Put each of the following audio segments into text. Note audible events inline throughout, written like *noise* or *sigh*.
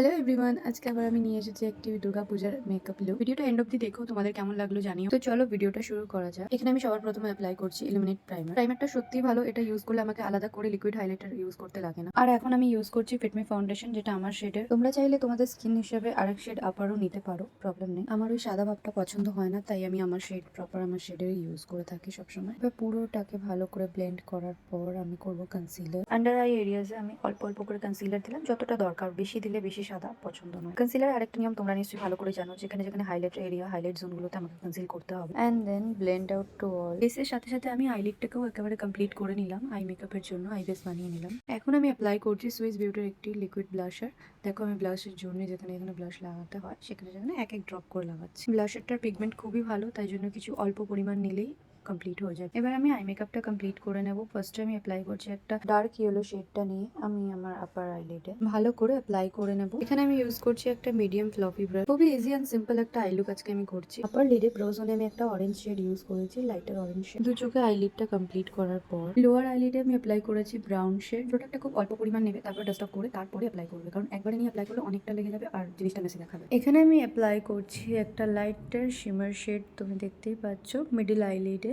Hello everyone আজকে আবার আমি নিয়ে এসেছি একটি দুর্গা পূজার মেকআপ লুক ভিডিওটা এন্ড অব্দি দেখো, তোমাদের কেমন লাগল জানিও। তো চলো ভিডিওটা শুরু করা যাক। এখানে আমি সবার প্রথমে অ্যাপ্লাই করছি ইলুমিনেট প্রাইমার প্রাইমারটা সত্যি ভালো, এটা ইউজ করলে আমাকে আলাদা করে লিকুইড হাইলাইটার ইউজ করতে লাগে না। আর এখন আমি ইউজ করছি ফিটমি ফাউন্ডেশন যেটা আমার শেডের তোমরা চাইলে তোমাদের স্কিন হিসেবে আরেক শেড আপারও নিতে পারো প্রবলেম নেই। আমার ওই সাদা ভাবটা পছন্দ হয় না, তাই আমি আমার শেড প্রপার আমার শেডের ইউজ করে থাকি সবসময়। এবার পুরোটাকে ভালো করে ব্লেন্ড করার পর আমি করব কনসিলার আন্ডার আই এরিয়াজে আমি অল্প অল্প করে কনসিলার দিলাম, যতটা দরকার। বেশি দিলে বেশি সাদা পছন্দ নয়। কনসিলার আরেকটা নিয়ম তোমরা নিশ্চয়ই ভালো করে জানো, যেখানে যেখানে হাইলাইট এরিয়া হাইলাইট জোনগুলোতে আমাকে কনসিল করতে হবে। And then blend out to all বেসের সাথে সাথে আমি আইলিটটাকেও একেবারে কমপ্লিট করে নিলাম আই মেকআপের জন্য আই বেস বানিয়ে নিলাম। এখন আমি অ্যাপ্লাই করছি সুইস বিউটির একটি লিকুইড ব্লাশার দেখো আমি ব্লাশের জন্য যেখানে যেখানে ব্লাশ লাগাতে হয়, সেখানে সেখানে এক এক ড্রপ করে লাগাচ্ছি। ব্লাশারটার পিগমেন্ট খুবই ভালো, তাই জন্য কিছু অল্প পরিমাণ নিলেই কমপ্লিট হয়ে যাবে এবার আমি আই মেকআপটা কমপ্লিট করে নেব। ফার্স্টে আমি অ্যাপ্লাই করছি একটা ডার্ক ইয়েলো শেডটা নিয়ে। আমি আমার আপার আইলিডে ভালো করে অ্যাপ্লাই করে নেব। এখানে আমি ইউজ করছি একটা মিডিয়াম ফ্লফি ব্রাশ খুবই ইজি অ্যান্ড সিম্পল একটা আই লুক আজকে আমি করছি। আপার লিডে ব্রাউজনে আমি একটা অরেঞ্জ শেড ইউজ করেছি লাইটার অরেঞ্জ শেড দু চোখে আই আইলিডটা কমপ্লিট করার পর লোয়ার আই আইলিডে আমি অ্যাপ্লাই করেছি ব্রাউন শেড প্রোডাক্টটা খুব অল্প পরিমাণ নেবে, তারপর ডাস্ট অফ করে তারপরে অ্যাপ্লাই করবে। কারণ একবারে নিয়ে অ্যাপ্লাই করলে অনেকটা লেগে যাবে আর জিনিসটা মেসে দেখাবে। এখানে আমি অ্যাপ্লাই করছি একটা লাইটার শিমার শেড তুমি দেখতেই পাচ্ছ। মিডিল আইলিডে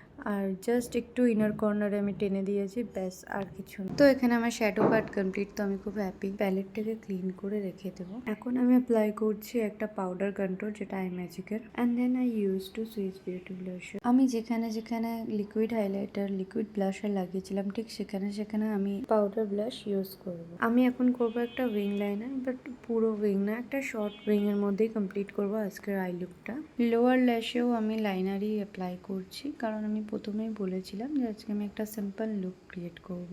আর জাস্ট একটু ইনার কর্নারে আমি টেনে দিয়েছি ব্যাস আর কিছু না। তো এখানে আমার শ্যাডো পার্ট কমপ্লিট তো আমি খুব হ্যাপি প্যালেটটাকে ক্লিন করে রেখে দেবো। এখন আমি অ্যাপ্লাই করছি একটা পাউডার কন্ট্রোল যেটা আই ম্যাজিকের and then I use to switch beauty blusher আমি যেখানে যেখানে লিকুইড হাইলাইটার লিকুইড ব্লাশার লাগিয়েছিলাম ঠিক সেখানে সেখানে আমি পাউডার ব্লাশ ইউজ করব। আমি এখন করব একটা উইং লাইনার বাট পুরো উইং না একটা শর্ট উইং এর মধ্যেই কমপ্লিট করব আজকের আই লুকটা লোয়ার ল্যাশেও আমি লাইনারই অ্যাপ্লাই করছি কারণ আমি প্রথমেই বলেছিলাম যে আজকে আমি একটা সিম্পল লুক ক্রিয়েট করব।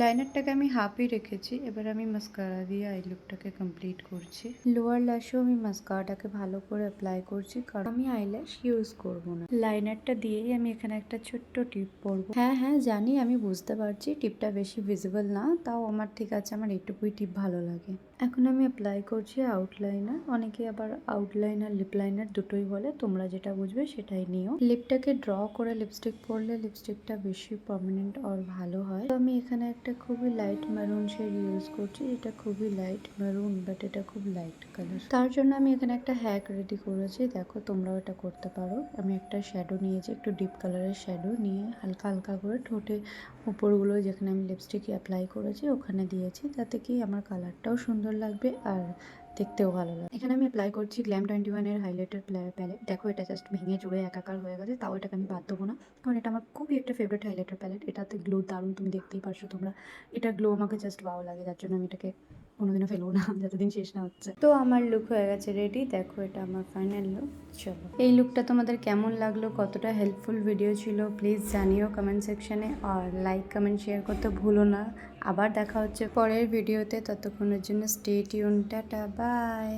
লাইনারটাকে আমি হাফই রেখেছি, এবার আমি মাস্কারা দিয়ে আই লুকটাকে কমপ্লিট করছি। লোয়ার ল্যাশেও আমি মাস্কারাটাকে ভালো করে অ্যাপ্লাই করছি, কারণ আমি আইল্যাশ ইউজ করব না। লাইনারটা দিয়েই আমি এখানে একটা ছোট্ট টিপ পরব। হ্যাঁ হ্যাঁ জানি, আমি বুঝতে পারছি টিপটা বেশি ভিজিবল না, তাও আমার ঠিক আছে, আমার এইটুকুই টিপ ভালো লাগে। এখন আমি অ্যাপ্লাই করছি আউটলাইনার অনেকে আবার আউটলাইনার লিপ লাইনার দুটোই বলে, তোমরা যেটা বুঝবে সেটাই নিও। লিপটাকে ড্র করে লিপস্টিক পরলে লিপস্টিকটা বেশি পার্মানেন্ট আর ভালো হয়। তো আমি এখানে একটা খুবই লাইট মেরুন শেড ইউজ করছি, এটা খুবই লাইট মেরুন বাট এটা খুব লাইট কালার তার জন্য আমি এখানে একটা হ্যাক রেডি করেছি, দেখো তোমরাও এটা করতে পারো। আমি একটা শ্যাডো নিয়েছি, একটু ডিপ কালারের শ্যাডো নিয়ে হালকা হালকা করে ঠোঁটে উপরগুলো যেখানে আমি লিপস্টিক অ্যাপ্লাই করেছি, ওখানে দিয়েছি। যাতে কি আমার কালারটাও সুন্দর লাগবে আর দেখতেও ভালো লাগে এখানে আমি অ্যাপ্লাই করছি গ্ল্যাম টোয়েন্টি ওয়ানের হাইলাইটার প্যালেট দেখো এটা জাস্ট ভেঙে জুড়ে একাকার হয়ে গেছে, তাও এটাকে আমি বাদ দেবো না। কারণ এটা আমার খুবই একটা ফেভারিট হাইলাইটার প্যালেট এটাতে গ্লো দারুণ, তুমি দেখতেই পারছ তোমরা। এটা গ্লো আমাকে জাস্ট ভালো লাগে, যার জন্য আমি এটাকে কোনোদিনও ফেলব না, *laughs* যতদিন শেষ না হচ্ছে। তো আমার লুক হয়ে গেছে রেডি দেখো এটা আমার ফাইনাল লুক চলো। এই লুকটা তোমাদের কেমন লাগল, কতটা হেল্পফুল ভিডিও ছিল প্লিজ জানিও কমেন্ট সেকশনে আর লাইক কমেন্ট শেয়ার করতে ভুলো না। আবার দেখা হচ্ছে পরের ভিডিওতে ততক্ষণের জন্য স্টে টিউন টাটা বাই